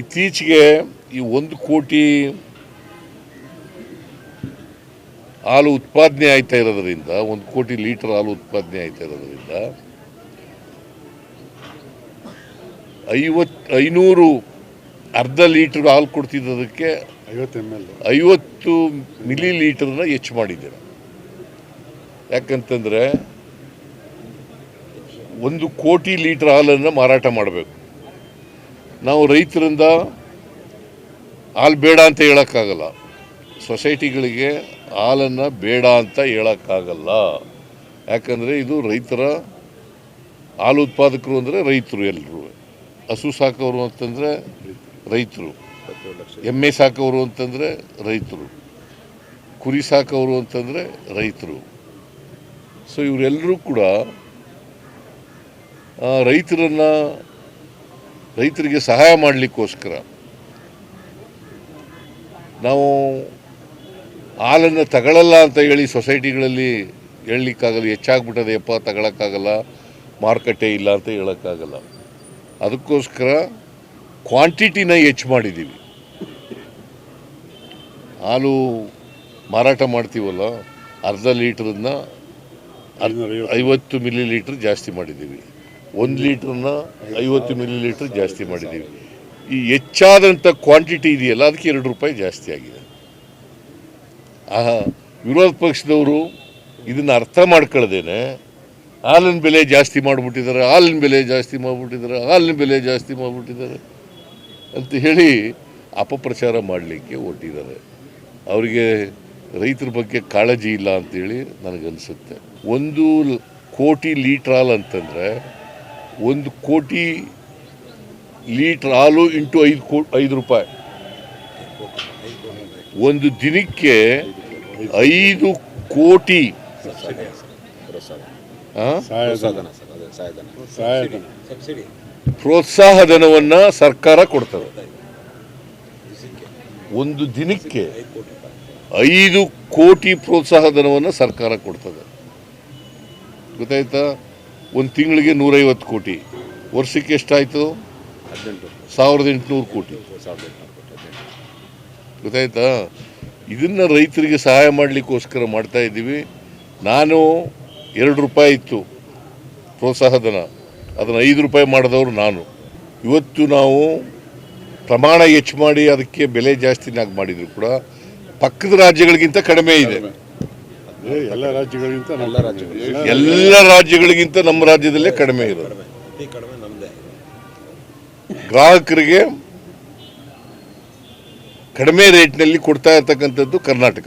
ಇತ್ತೀಚೆಗೆ ಈ ಒಂದು ಕೋಟಿ ಹಾಲು ಉತ್ಪಾದನೆ ಆಯ್ತಾ ಇರೋದ್ರಿಂದ ಒಂದು ಕೋಟಿ ಲೀಟರ್ ಹಾಲು ಉತ್ಪಾದನೆ ಆಯ್ತಾ ಇರೋದ್ರಿಂದ ಐವತ್ ಐನೂರು ಅರ್ಧ ಲೀಟರ್ ಹಾಲು ಕೊಡ್ತಿದ್ದದಕ್ಕೆ ಐವತ್ತು ಮಿಲಿ ಲೀಟರ್ನ ಹೆಚ್ಚು ಮಾಡಿದ್ದಾರೆ. ಯಾಕಂತಂದ್ರೆ ಒಂದು ಕೋಟಿ ಲೀಟರ್ ಹಾಲನ್ನು ಮಾರಾಟ ಮಾಡಬೇಕು. ನಾವು ರೈತರಿಂದ ಹಾಲು ಬೇಡ ಅಂತ ಹೇಳೋಕ್ಕಾಗಲ್ಲ. ಸೊಸೈಟಿಗಳಿಗೆ ಹಾಲನ್ನು ಬೇಡ ಅಂತ ಹೇಳೋಕ್ಕಾಗಲ್ಲ. ಯಾಕಂದರೆ ಇದು ರೈತರ ಹಾಲು ಉತ್ಪಾದಕರು ಅಂದರೆ ರೈತರು ಎಲ್ಲರೂ ಹಸು ಸಾಕೋರು ಅಂತಂದರೆ ರೈತರು. ಎಮ್ಮೆ ಸಾಕೋರು ಅಂತಂದರೆ ರೈತರು. ಕುರಿ ಸಾಕೋರು ಅಂತಂದರೆ ರೈತರು. ಸೊ ಇವರೆಲ್ಲರೂ ಕೂಡ ರೈತರನ್ನು ರೈತರಿಗೆ ಸಹಾಯ ಮಾಡಲಿಕ್ಕೋಸ್ಕರ ನಾವು ಹಾಲನ್ನು ತಗೊಳ್ಳಲ್ಲ ಅಂತ ಹೇಳಿ ಸೊಸೈಟಿಗಳಲ್ಲಿ ಹೇಳಲಿಕ್ಕಾಗಲ್ಲ ಹೆಚ್ಚಾಗ್ಬಿಟ್ಟದೆಯಪ್ಪ ತಗೊಳಕ್ಕಾಗಲ್ಲ, ಮಾರುಕಟ್ಟೆ ಇಲ್ಲ ಅಂತ ಹೇಳೋಕ್ಕಾಗಲ್ಲ. ಅದಕ್ಕೋಸ್ಕರ ಕ್ವಾಂಟಿಟಿನ ಹೆಚ್ಚು ಮಾಡಿದ್ದೀವಿ. ಹಾಲು ಮಾರಾಟ ಮಾಡ್ತೀವಲ್ಲ, ಅರ್ಧ ಲೀಟ್ರನ್ನ ಐವತ್ತು ಮಿಲಿ ಲೀಟ್ರ್ ಜಾಸ್ತಿ ಮಾಡಿದ್ದೀವಿ. ಒಂದು ಲೀಟ್ರನ್ನ ಐವತ್ತು ಮಿಲಿ ಲೀಟ್ರ್ ಜಾಸ್ತಿ ಮಾಡಿದ್ದೀವಿ. ಈ ಹೆಚ್ಚಾದಂಥ ಕ್ವಾಂಟಿಟಿ ಇದೆಯಲ್ಲ, ಅದಕ್ಕೆ ಎರಡು ರೂಪಾಯಿ ಜಾಸ್ತಿ ಆಗಿದೆ. ಆ ವಿರೋಧ ಪಕ್ಷದವರು ಇದನ್ನು ಅರ್ಥ ಮಾಡ್ಕೊಳ್ದೇನೆ ಹಾಲಿನ ಬೆಲೆ ಜಾಸ್ತಿ ಮಾಡಿಬಿಟ್ಟಿದ್ದಾರೆ, ಹಾಲಿನ ಬೆಲೆ ಜಾಸ್ತಿ ಮಾಡಿಬಿಟ್ಟಿದ್ದಾರೆ, ಹಾಲಿನ ಬೆಲೆ ಜಾಸ್ತಿ ಮಾಡಿಬಿಟ್ಟಿದ್ದಾರೆ ಅಂತ ಹೇಳಿ ಅಪಪ್ರಚಾರ ಮಾಡಲಿಕ್ಕೆ ಹೊರಟಿದ್ದಾರೆ ಅವರಿಗೆ ರೈತರ ಬಗ್ಗೆ ಕಾಳಜಿ ಇಲ್ಲ ಅಂತೇಳಿ ನನಗನ್ಸುತ್ತೆ. ಒಂದು ಕೋಟಿ ಲೀಟ್ರ್ ಹಾಲು ಅಂತಂದರೆ ಒಂದು ಕೋಟಿ ಲೀಟ್ರ್ ಹಾಲು ಇಂಟು ಐದು ಕೋ ಐದು ರೂಪಾಯಿ. ಒಂದು ದಿನಕ್ಕೆ ಐದು ಕೋಟಿ. ಪ್ರೋತ್ಸಾಹ ಧನವನ್ನ ಸರ್ಕಾರ ಕೊಡ್ತದೆ. ಒಂದು ದಿನಕ್ಕೆ ಐದು ಕೋಟಿ ಪ್ರೋತ್ಸಾಹ ಧನವನ್ನ ಸರ್ಕಾರ ಕೊಡ್ತದೆ. ಗೊತ್ತಾಯ್ತಾ? ಒಂದು ತಿಂಗಳಿಗೆ ನೂರೈವತ್ತು ಕೋಟಿ. ವರ್ಷಕ್ಕೆ ಎಷ್ಟಾಯಿತು? ಸಾವಿರದ ಎಂಟುನೂರು ಕೋಟಿ. ಗೊತ್ತಾಯ್ತಾ? ಇದನ್ನು ರೈತರಿಗೆ ಸಹಾಯ ಮಾಡಲಿಕ್ಕೋಸ್ಕರ ಮಾಡ್ತಾ ಇದ್ದೀವಿ. ನಾನು ಎರಡು ರೂಪಾಯಿ ಇತ್ತು ಪ್ರೋತ್ಸಾಹಧನ. ಅದನ್ನು ಐದು ರೂಪಾಯಿ ಮಾಡಿದವರು ನಾನು. ಇವತ್ತು ನಾವು ಪ್ರಮಾಣ ಹೆಚ್ಚು ಮಾಡಿ ಅದಕ್ಕೆ ಬೆಲೆ ಜಾಸ್ತಿನಾಗಿ ಮಾಡಿದರೂ ಕೂಡ ಪಕ್ಕದ ರಾಜ್ಯಗಳಿಗಿಂತ ಕಡಿಮೆ ಇದೆ. ಎಲ್ಲ ರಾಜ್ಯಗಳಿಗಿಂತ ಎಲ್ಲ ರಾಜ್ಯಗಳು. ಎಲ್ಲ ರಾಜ್ಯಗಳಿಗಿಂತ ನಮ್ಮ ರಾಜ್ಯದಲ್ಲೇ ಕಡಿಮೆ ನಮ್ಮದೇ ಗ್ರಾಹಕರಿಗೆ ಕಡಿಮೆ ರೇಟ್ನಲ್ಲಿ ಕೊಡ್ತಾ ಇರ್ತಕ್ಕಂಥದ್ದು ಕರ್ನಾಟಕ.